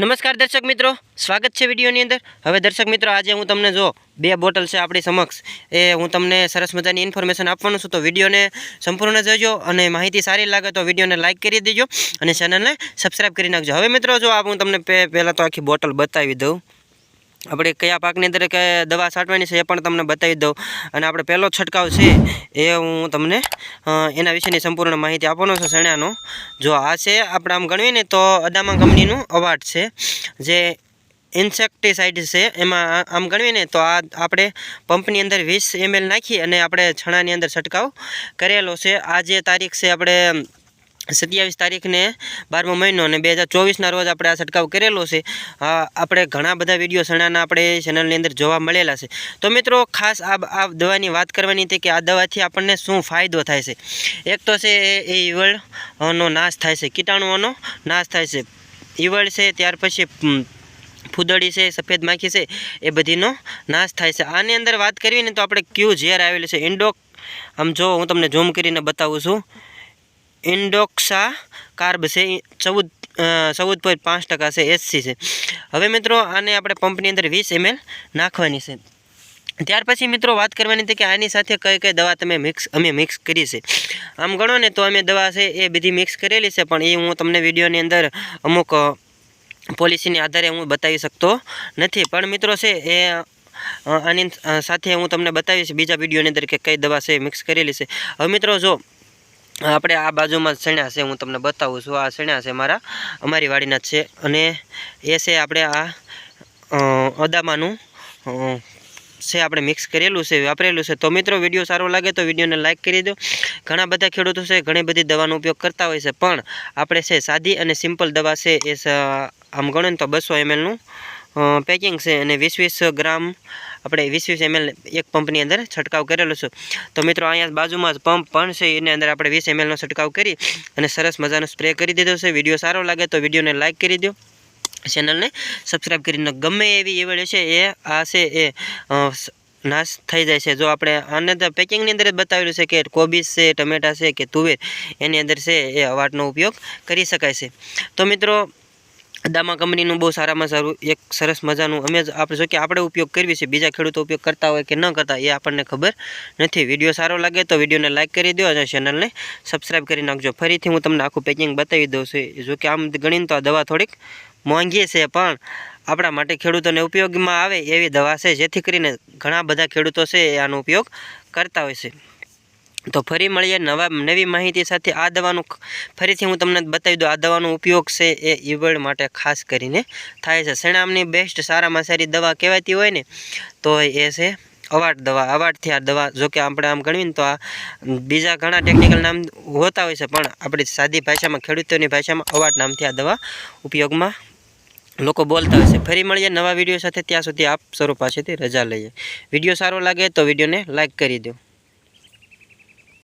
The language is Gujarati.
નમસ્કાર દર્શક મિત્રો, સ્વાગત છે વિડીયોની અંદર. હવે દર્શક મિત્રો, આજે હું તમને જો બે બોટલ છે આપણી સમક્ષ, એ હું તમને સરસ મજાની ઇન્ફોર્મેશન આપવાનું છું. તો વિડીયોને સંપૂર્ણ જોજો અને માહિતી સારી લાગે તો વિડીયોને લાઇક કરી દેજો અને ચેનલને સબસ્ક્રાઈબ કરી નાખજો. હવે મિત્રો, જો આ હું તમને પહેલાં તો આખી બોટલ બતાવી દઉં. આપણે કયા પાકની અંદર કે દવા છાંટવાની છે એ પણ તમને બતાવી દઉં. અને આપણે પહેલો છંટકાવ છે એ હું તમને એના વિશેની સંપૂર્ણ માહિતી આપવાનો છું શેણાનો જો આ છે આપણે આમ ગણવીએ ને તો અદામા કંપનીનું અવાર્ડ છે. જે ઇન્સેક્ટિસાઇડ છે, એમાં આમ ગણવીએ ને તો આ આપણે પંપની અંદર વીસ એમએલ નાખી અને આપણે છણાની અંદર છંટકાવ કરેલો છે. આ જે તારીખ છે આપણે સત્યાવીસ તારીખને બારમો મહિનો અને બે હજાર ચોવીસના રોજ આપણે આ છંટકાવ કરેલો છે. આપણે ઘણા બધા વીડિયો સણાના આપણે ચેનલની અંદર જોવા મળેલા છે. તો મિત્રો, ખાસ આ આ દવાની વાત કરવાની હતી કે આ દવાથી આપણને શું ફાયદો થાય છે? એક તો છે એ ઈવળનો નાશ થાય છે, કીટાણુઓનો નાશ થાય છે. ઈવળ છે, ત્યાર પછી ફૂદડી છે, સફેદ માખી છે, એ બધીનો નાશ થાય છે. આની અંદર વાત કરવી ને તો આપણે ક્યુ ઝેર આવેલું છે. ઇન્ડોક આમ જો હું તમને ઝૂમ કરીને બતાવું છું. ઇન્ડોક્સા કાર્બ છે ચૌદ ચૌદ પોઈન્ટ પાંચ ટકા છે એસસી છે. હવે મિત્રો આને આપણે પંપની અંદર વીસ એમએલ નાખવાની છે. ત્યાર પછી મિત્રો વાત કરવાની હતી કે આની સાથે કઈ કઈ દવા તમે મિક્સ, અમે મિક્સ કરી છે. આમ ગણો ને તો અમે દવા છે એ બધી મિક્સ કરેલી છે, પણ એ હું તમને વિડીયોની અંદર અમુક પોલિસીની આધારે હું બતાવી શકતો નથી. પણ મિત્રો છે એ આની સાથે હું તમને બતાવીશ બીજા વિડીયોની અંદર કે કઈ દવા છે મિક્સ કરેલી છે. હવે મિત્રો જો આપણે આ બાજુમાં સણ્યા છે, હું તમને બતાવું છું. આ સણ્યા છે મારા, અમારી વાડીના છે. અને એ છે આપણે આ અદામાનું છે આપણે મિક્સ કરેલું છે, વાપરેલું છે. તો મિત્રો, વીડિયો સારો લાગે તો વિડીયોને લાઇક કરી દો. ઘણા બધા ખેડૂતો છે, ઘણી બધી દવાનો ઉપયોગ કરતા હોય છે. પણ આપણે છે સાદી અને સિમ્પલ દવા છે, એ આમ ગણો ને તો બસો એમએલનું પેકિંગ છે અને વીસ વીસ ગ્રામ આપણે વીસ વીસ એમએલ એક પંપની અંદર છંટકાવ કરેલો છે. તો મિત્રો, અહીંયા બાજુમાં જ પંપ પણ છે, એની અંદર આપણે વીસ એમએલનો છંટકાવ કરી અને સરસ મજાનો સ્પ્રે કરી દીધો છે. વીડિયો સારો લાગે તો વિડીયોને લાઇક કરી દો. ચેનલને સબસ્ક્રાઈબ કરીને ગમે એવી એવડે છે, એ આ છે, એ નાશ થઈ જાય છે. જો આપણે આને તો પેકિંગની અંદર જ બતાવેલું છે કે કોબીજ છે, ટમેટા છે કે તુવેર, એની અંદર છે, એ અવાટનો ઉપયોગ કરી શકાય છે. તો મિત્રો દામા કંપનીનું બહુ સારામાં સારું, એક સરસ મજાનું અમે આપણે જો કે આપણે ઉપયોગ કરીએ છીએ બીજા ખેડૂતો ઉપયોગ કરતા હોય કે ન કરતા એ આપણને ખબર નથી. વીડિયો સારો લાગે તો વિડીયોને લાઇક કરી દો અને ચેનલને સબસ્ક્રાઈબ કરી નાખજો. ફરીથી હું તમને આખું પેકિંગ બતાવી દઉં છું. જો કે આમ ગણીને તો આ દવા થોડીક મોંઘી છે, પણ આપણા માટે ખેડૂતોને ઉપયોગમાં આવે એવી દવા છે, જેથી કરીને ઘણા બધા ખેડૂતો છે એ આનો ઉપયોગ કરતા હોય છે. તો ફરી મળીએ નવા નવી માહિતી સાથે આ દવાનું ફરીથી હું તમને બતાવી દઉં. આ દવાનો ઉપયોગ છે એ ઈવળ માટે ખાસ કરીને થાય છે. શેણામની બેસ્ટ સારામાં સારી દવા કહેવાતી હોય ને, તો એ છે અવાટ દવા. અવાટથી આ દવા જોકે આપણે આમ ગણવીને તો આ બીજા ઘણા ટેકનિકલ નામ હોતા હોય છે, પણ આપણી સાદી ભાષામાં, ખેડૂતોની ભાષામાં અવાટ નામથી આ દવા ઉપયોગમાં લોકો બોલતા હશે ફરી મળીએ નવા વીડિયો સાથે. ત્યાં સુધી આપ સ્વરૂપ પાસેથી રજા લઈએ. વીડિયો સારો લાગે તો વિડીયોને લાઇક કરી દો.